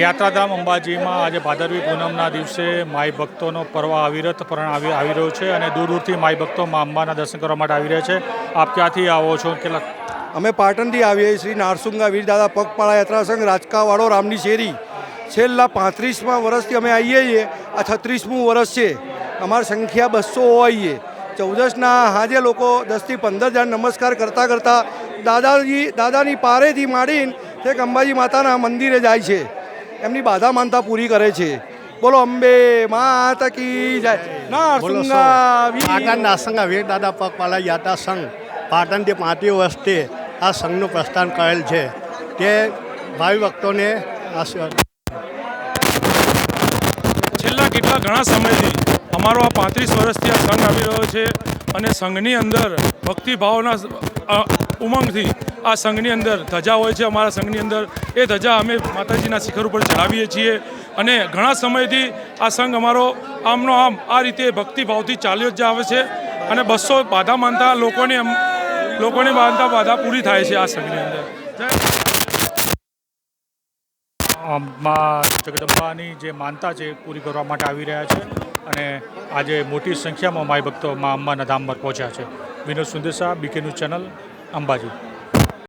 યાત્રાધામ અંબાજીમાં આજે ભાદરવી પૂનમના દિવસે માઈ ભક્તોનો પર્વ અવિરત પણ આવી આવી રહ્યો છે અને દૂર દૂરથી માઈ ભક્તો મા અંબાના દર્શન કરવા માટે આવી રહ્યા છે. આપ ક્યાંથી આવો છો? કેટલા અમે પાટણથી આવીએ શ્રી નારસુંગા વીરદાદા પગપાળા યાત્રા સંઘ, રાજકાવાડો, રામની શેરી. છેલ્લા પાંત્રીસમાં વર્ષથી અમે આવીએ છીએ, આ છત્રીસમું વર્ષ છે. અમારી સંખ્યા બસો હોઈએ. ચૌદસના હાજે લોકો દસથી પંદર જણ નમસ્કાર કરતાં કરતાં દાદાજી, દાદાની પારેથી માંડીને, એક અંબાજી માતાના મંદિરે જાય છે. એમની બાધા માનતા પૂરી કરે છે. બોલો અંબે માતા કી જય. પાટણ નાસંગા વીર. દાદા પગપાળા યાત્રા સંઘ પાટણથી પાંત્રીસ વર્ષથી આ સંઘનું પ્રસ્થાન કરેલ છે. તે ભાવિ ભક્તોને છેલ્લા કેટલા ઘણા સમયથી અમારો આ પાંત્રીસ વર્ષથી આ સંઘ આવી રહ્યો છે અને સંઘની અંદર ભક્તિભાવના ઉમંગથી આ સંઘની અંદર ધજા હોય છે અમારા સંઘની અંદર. એ ધજા અમે માતાજીના શિખર ઉપર ચઢાવીએ છીએ. અને ઘણા સમયથી આ સંઘ અમારો આમનો આમ આ રીતે ભક્તિભાવથી ચાલ્યો જ આવે છે. અને બસો બાધા માનતા લોકોની લોકોની માનતા બાધા પૂરી થાય છે આ સંઘની અંદર. મા જગદંબાની જે માનતા છે પૂરી કરવા માટે આવી રહ્યા છે. અને આજે મોટી સંખ્યામાં માય ભક્તો મા અંબાના પર પહોંચ્યા છે. Vinod Sundesa BK news channel Ambaji